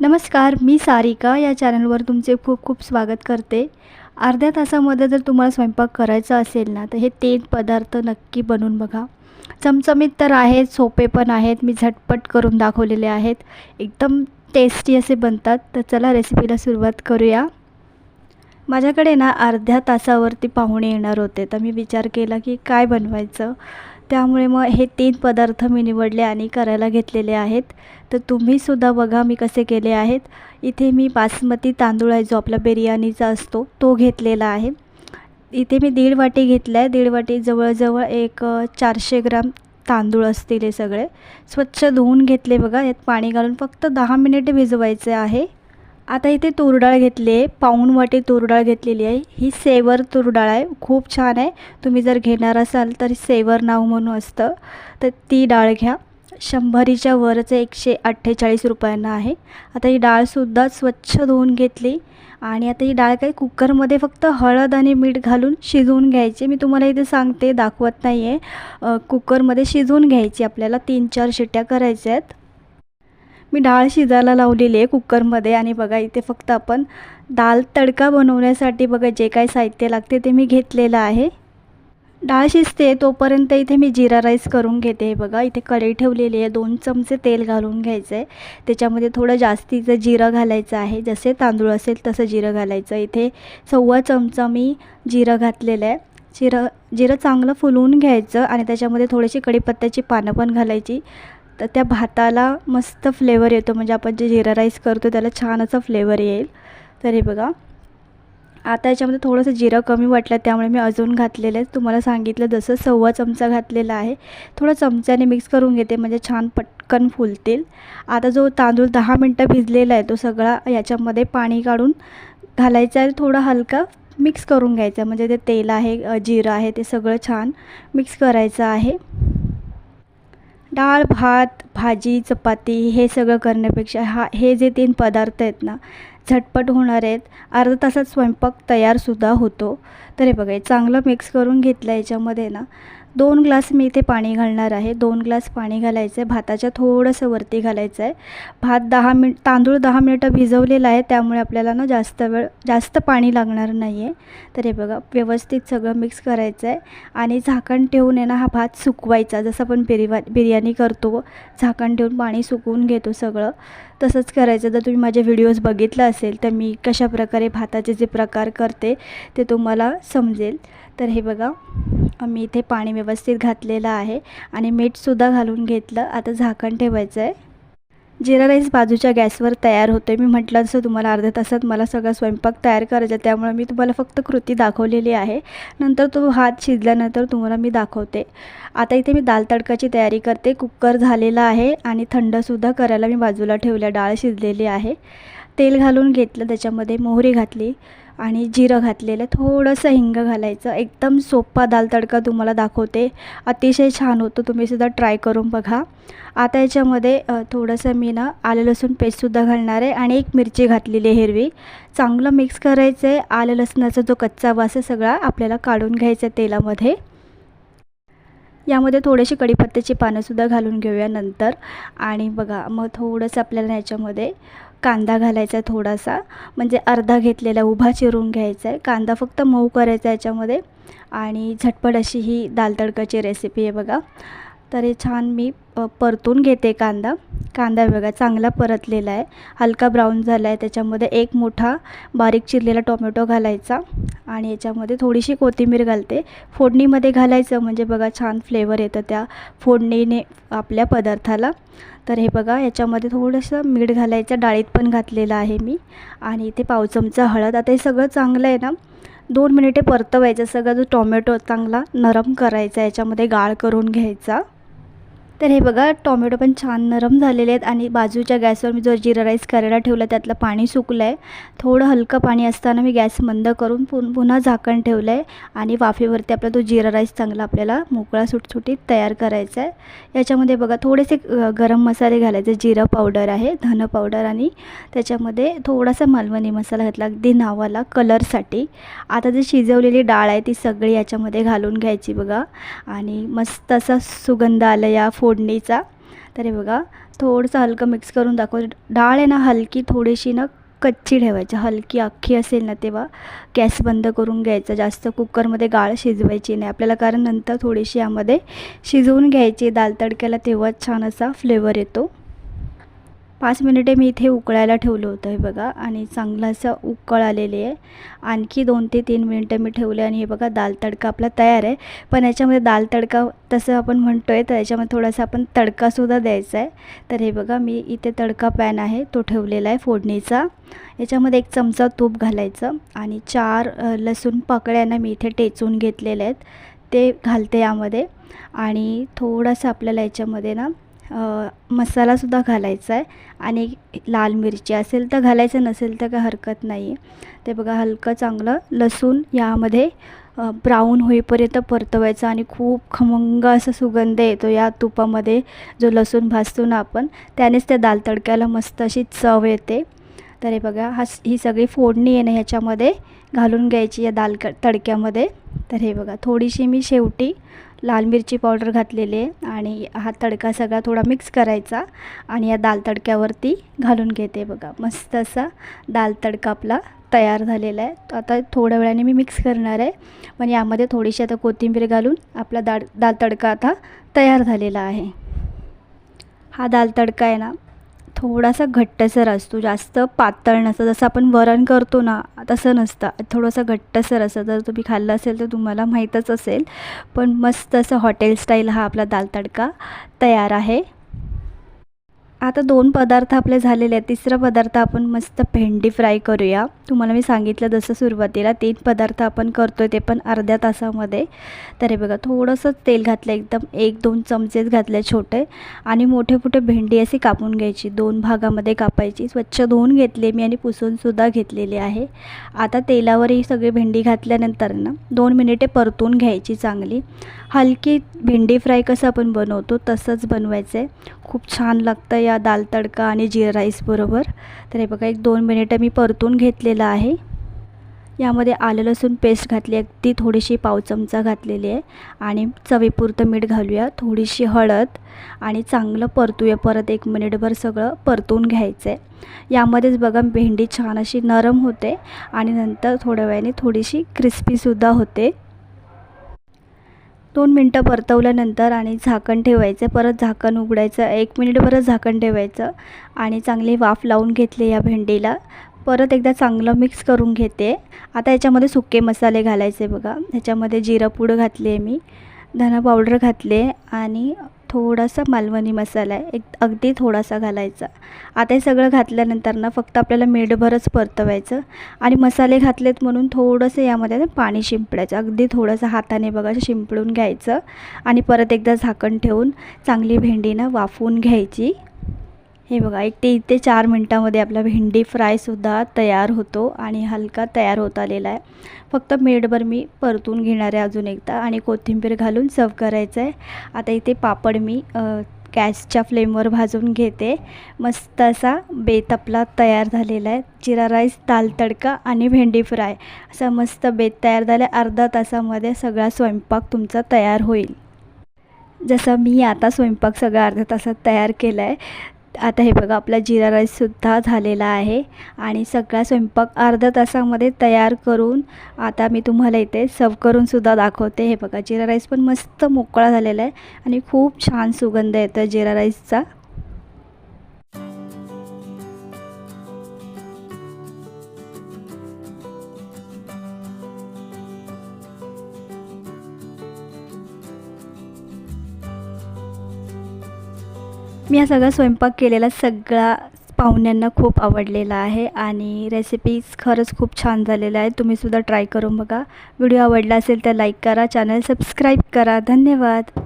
नमस्कार मी सारिका. या चॅनलवर तुमचे खूप खूप स्वागत करते. अर्ध्या तासामध्ये जर तुम्हाला स्वयंपाक करायचा असेल ना तर हे तीन पदार्थ नक्की बनवून बघा. चमचमीत तर आहेत सोपे पण आहेत. मी झटपट करून दाखवलेले आहेत. एकदम टेस्टी असे बनतात. तर चला रेसिपीला सुरुवात करूया. माझ्याकडे ना अर्ध्या तासावरती पाहुणे येणार होते. तर मी विचार केला की काय बनवायचं? त्यामुळे मग हे तीन पदार्थ मी निवडले आणि करायला घेतलेले आहेत. तर तुम्हीसुद्धा बघा मी कसे केले आहेत. इथे मी बासमती तांदूळ आहे जो आपला बिर्याणीचा असतो तो घेतलेला आहे. इथे मी दीड वाटी घेतला आहे दीड वाटी जवळजवळ एक चारशे ग्राम तांदूळ असतील हे सगळे. स्वच्छ धुवून घेतले बघा. यात पाणी घालून फक्त दहा मिनिटे भिजवायचे आहे. आता इथे तूर डाळ घेतली आहे. पाऊण वाटी तूर डाळ घेतलेली आहे. ही सेवर तूर डाळ आहे. खूप छान आहे. तुम्ही जर घेणार असाल तर सेवर नाव म्हणून असतं. तर ती डाळ घ्या. शंभरीच्या वरच एकशे अठ्ठेचाळीस रुपयांना आहे. आता ही डाळसुद्धा स्वच्छ धुवून घेतली. आणि आता ही डाळ काही कुकरमध्ये फक्त हळद आणि मीठ घालून शिजवून घ्यायची. मी तुम्हाला इथे सांगते दाखवत नाही आहे कुकरमध्ये शिजवून घ्यायची. आपल्याला तीन चार शिट्ट्या करायच्या आहेत. मी डाळ शिजायला लावलेली आहे कुकरमध्ये आणि बघा इथे फक्त आपण दाल तडका बनवण्यासाठी बघा जे काही साहित्य लागते ते मी घेतलेलं आहे. डाळ शिजते तोपर्यंत इथे मी जिरा राईस करून घेते. बघा इथे कढई ठेवलेली आहे दोन चमचे तेल घालून घ्यायचं आहे त्याच्यामध्ये थोडं जास्तीचं जिरं घालायचं आहे जसे तांदूळ असेल तसं जिरं घालायचं. इथे सव्वा चमचा मी जिरं घातलेलं आहे. जिरं जिरं चांगलं फुलवून घ्यायचं आणि त्याच्यामध्ये थोडीशी कढीपत्त्याची पानं पण घालायची. तर त्या भाताला मस्त फ्लेवर येतो. म्हणजे आपण जे जिरा राईस करतो त्याला छान असा फ्लेवर येईल. तर हे बघा. आता याच्यामध्ये थोडंसं जिरं कमी वाटलं त्यामुळे मी अजून घातलेलं आहे. तुम्हाला सांगितलं जसं सव्वा चमचा घातलेला आहे. थोडं चमच्याने मिक्स करून घेते म्हणजे छान पटकन फुलतील. आता जो तांदूळ दहा मिनटं भिजलेला आहे तो सगळा याच्यामध्ये पाणी काढून घालायचा आहे. थोडा हलका मिक्स करून घ्यायचा म्हणजे ते तेल आहे जिरं आहे ते सगळं छान मिक्स करायचं आहे. डाळ भात भाजी चपाती हे सगळं करण्यापेक्षा हा हे जे तीन पदार्थ आहेत ना झटपट होणार आहेत. अर्धा तासात स्वयंपाक तयारसुद्धा होतो. तर हे बघा चांगलं मिक्स करून घेतलं याच्यामध्ये ना. दोन ग्लास मी इथे पाणी घालणार आहे. दोन ग्लास पाणी घालायचं आहे भाताच्या थोडंसं वरती घालायचं आहे भात दहा मिनट तांदूळ दहा मिनटं भिजवलेला आहे. त्यामुळे आपल्याला ना जास्त वेळ जास्त पाणी लागणार नाही आहे तर हे बघा व्यवस्थित सगळं मिक्स करायचं आहे आणि झाकण ठेवून आहे ना हा भात सुकवायचा. जसं आपण बिरिवा बिर्याणी करतो झाकण ठेवून पाणी सुकवून घेतो सगळं तसंच करायचं. जर तुम्ही माझे व्हिडिओज बघितलं असेल तर मी कशा प्रकारे भाताचे जे प्रकार करते ते तुम्हाला समजेल. तर हे बघा मी इथे पाणी व्यवस्थित घातलेलं आहे आणि मीठसुद्धा घालून घेतलं. आता झाकण ठेवायचं आहे. जिरा राईस बाजूच्या गॅसवर तयार होतो आहे मी म्हटलं असं तुम्हाला अर्ध्या तासात मला सगळा स्वयंपाक तयार करायचा आहे त्यामुळे मी तुम्हाला फक्त कृती दाखवलेली आहे. नंतर तो हात शिजल्यानंतर तुम्हाला मी दाखवते. आता इथे मी दाल तडकाची तयारी करते. कुकर झालेला आहे आणि थंडसुद्धा करायला मी बाजूला ठेवल्या. डाळ शिजलेली आहे. तेल घालून घेतलं त्याच्यामध्ये मोहरी घातली आणि जिरं घातलेलं. थोडंसं हिंग घालायचं. एकदम सोपा दाल तडका तुम्हाला दाखवते. अतिशय छान होतो. तुम्हीसुद्धा ट्राय करून बघा. आता याच्यामध्ये थोडंसं मी ना आलं लसूण पेस्टसुद्धा घालणार आहे आणि एक मिरची घातलेली आहे हिरवी. चांगलं मिक्स करायचं आहे आलं लसणाचा जो कच्चा वास आहे सगळा आपल्याला काढून घ्यायचा आहे तेलामध्ये. यामध्ये थोडीशी कढीपत्त्याची पानंसुद्धा घालून घेऊया नंतर. आणि बघा मग थोडंसं आपल्याला याच्यामध्ये कांदा घालायचा आहे थोडासा. म्हणजे अर्धा घेतलेला उभा चिरून घ्यायचा आहे. कांदा फक्त मऊ करायचा आहे याच्यामध्ये. आणि झटपट अशी ही दाल तडकाची रेसिपी आहे बघा. तर हे छान मी परतून घेते कांदा. कांदा बघा चांगला परतलेला आहे. हलका ब्राऊन झाला आहे त्याच्यामध्ये एक मोठा बारीक चिरलेला टोमॅटो घालायचा आणि याच्यामध्ये थोडीशी कोथिंबीर घालते. फोडणीमध्ये घालायचं म्हणजे बघा छान फ्लेवर येतं त्या फोडणीने आपल्या पदार्थाला. तर हे बघा याच्यामध्ये थोडंसं मीठ घालायचं. डाळीत पण घातलेलं आहे मी. आणि इथे पाव चमचा हळद. आता हे सगळं चांगलं आहे ना? दोन मिनिटे परतवायचं. सगळा जो टोमॅटो चांगला नरम करायचा याच्यामध्ये गाळ करून घ्यायचा. तर हे बघा टोमॅटो पण छान नरम झालेले आहेत आणि बाजूच्या गॅसवर मी जो जिरा राईस करायला ठेवला त्यातलं पाणी सुकलं आहे थोडं हलकं पाणी असताना मी गॅस बंद करून पुन पुन्हा झाकण ठेवलं आहे आणि वाफेवरती आपला तो जिरा राईस चांगला आपल्याला मोकळा सुटसुटीत तयार करायचा आहे याच्यामध्ये बघा थोडेसे गरम मसाले घालायचे. जिरा पावडर आहे धन पावडर आणि त्याच्यामध्ये थोडासा मालवणी मसाला घातला. अगदी नावाला कलरसाठी. आता जी शिजवलेली डाळ आहे ती सगळी याच्यामध्ये घालून घ्यायची बघा. आणि मस्त असा सुगंध आला या फोडणीचा. तर हे बघा थोडंसं हलकं मिक्स करून दाखव. डाळ आहे ना हलकी थोडीशी ना कच्ची ठेवायची. हलकी अख्खी असेल ना तेव्हा गॅस बंद करून घ्यायचा. जास्त कुकरमध्ये गाळ शिजवायची नाही. आपल्याला कारण नंतर थोडीशी यामध्ये शिजवून घ्यायची. दाल तडक्याला तेव्हाच छान असा फ्लेवर येतो. पाच मिनिटे मी इथे उकळायला ठेवलं होतं हे बघा. आणि चांगलं असं उकळ आलेली आहे. आणखी दोन ते तीन मिनटं मी ठेवले आणि हे बघा दाल तडका आपला तयार आहे. पण याच्यामध्ये दाल तडका तसं आपण म्हणतो आहे तर याच्यामध्ये थोडासा आपण तडकासुद्धा द्यायचा आहे. तर हे बघा मी इथे तडका पॅन आहे तो ठेवलेला आहे फोडणीचा. याच्यामध्ये एक चमचा तूप घालायचं आणि चार लसूण पाकळ्यांना मी इथे टेचून घेतलेले आहेत. ते घालते यामध्ये. आणि थोडंसं आपल्याला याच्यामध्ये ना मसालासुद्धा घालायचा आहे. आणि लाल मिरची असेल तर घालायचं नसेल तर काय हरकत नाही आहे ते बघा हलकं चांगलं. लसूण यामध्ये ब्राऊन होईपर्यंत परतवायचं आणि खूप खमंग असा सुगंध येतो या तुपामध्ये जो लसूण भाजतो ना आपण त्यानेच त्या दाल तडक्याला मस्त अशी चव येते. तर हे बघा हा ही सगळी फोडणी येणं ना ह्याच्यामध्ये घालून घ्यायची या दाल तडक्यामध्ये. तर हे बघा थोडीशी मी शेवटी लाल मिरची पावडर घातलेली आहे आणि हा तडका सगळा थोडा मिक्स करायचा आणि या दाल तडक्यावरती घालून घेते बघा. मस्त असा दाल तडका आपला तयार झालेला आहे. आता थोड्या वेळाने मी मिक्स करणार आहे. पण यामध्ये थोडीशी आता कोथिंबीर घालून आपला दाळ दाल तडका आता तयार झालेला आहे. हा दाल तडका आहे ना थोडासा घट्टसर असतो. जास्त पातळ नसतं. जसं आपण वरण करतो ना तसं नसतं. थोडंसं घट्टसर असतं. जर तुम्ही खाल्लं असेल तर तुम्हाला माहीतच असेल. पण मस्त असं हॉटेल स्टाईल हा आपला दाल तडका तयार आहे. आता दोन पदार्थ आपले झालेले आहेत. तिसरा पदार्थ आपण मस्त भेंडी फ्राय करूया. तुम्हाला मी सांगितलं जसं सुरुवातीला तीन पदार्थ आपण करतो आहे ते पण अर्ध्या तासामध्ये. तर हे बघा थोडंसं तेल घातलं एकदम एक दोन चमचेच घातले छोटे. आणि मोठे मोठे भेंडी अशी कापून घ्यायची. दोन भागामध्ये कापायची. स्वच्छ धुवून घेतले मी आणि पुसूनसुद्धा घेतलेली आहे. आता तेलावर ही सगळी भेंडी घातल्यानंतर ना दोन मिनिटे परतून घ्यायची चांगली. हलकी भेंडी फ्राय कसं आपण बनवतो तसंच बनवायचं आहे खूप छान लागतं या दाल तडका आणि जिरा राईसबरोबर तर हे बघा एक दोन मिनिटं मी परतून घेतलेलं आहे. यामध्ये आलं लसूण पेस्ट घातली अगदी थोडीशी पाव चमचा घातलेली आहे. आणि चवीपुरतं मीठ घालूया थोडीशी हळद आणि चांगलं परतूया. परत एक मिनिटभर सगळं परतून घ्यायचं आहे यामध्येच बघा भेंडी छान अशी नरम होते आणि नंतर थोड्या वेळाने थोडीशी क्रिस्पीसुद्धा होते. दोन मिनटं परतवल्यानंतर आणि झाकण ठेवायचं परत झाकण उघडायचं एक मिनिट परत झाकण ठेवायचं आणि चांगली वाफ लावून घेतली या भेंडीला. परत एकदा चांगलं मिक्स करून घेते. आता याच्यामध्ये सुके मसाले घालायचे बघा. ह्याच्यामध्ये जिरं पूड घातली आहे मी. धना पावडर घातले आणि थोडासा मालवणी मसाला आहे एक अगदी थोडासा घालायचा. आता हे सगळं घातल्यानंतर ना फक्त आपल्याला मीठभरच परतवायचं आणि मसाले घातलेत म्हणून थोडंसं यामध्ये पाणी शिंपडायचं. अगदी थोडंसं हाताने बघा शिंपडून घ्यायचं आणि परत एकदा झाकण ठेवून चांगली भेंडीनं वाफवून घ्यायची. हे बघा एक ते ते चार मिनटामध्ये आपला भेंडी फ्रायसुद्धा तयार होतो आणि हलका तयार होत आलेला आहे. फक्त मेडभर मी परतून घेणार आहे अजून एकदा आणि कोथिंबीर घालून सर्व करायचं आहे. आता इथे पापड मी गॅसच्या फ्लेमवर भाजून घेते. मस्त असा बेत आपला तयार झालेला आहे. जिरा राईस दाल तडका आणि भेंडी फ्राय. असा मस्त बेत तयार झाला अर्धा तासामध्ये सगळा स्वयंपाक तुमचा तयार होईल. जसं मी आता स्वयंपाक सगळा अर्ध्या तासात तयार केला आहे आता हे बघा आपला जिरा राईससुद्धा झालेला आहे. आणि सगळा स्वयंपाक अर्ध्या तासामध्ये तयार करून आता मी तुम्हाला इथे सर्व करूनसुद्धा दाखवते. हे बघा जिरा राईस पण मस्त मोकळा झालेला आहे आणि खूप छान सुगंध येतो जिरा राईसचा. मी हा सगळा स्वयंपाक केलेला सगळा पाहुण्यांना खूप आवडलेला आहे आणि रेसिपीज खरंच खूप छान झालेल्या आहे तुम्हीसुद्धा ट्राय करून बघा. व्हिडिओ आवडला असेल तर लाईक करा चॅनल सबस्क्राईब करा. धन्यवाद.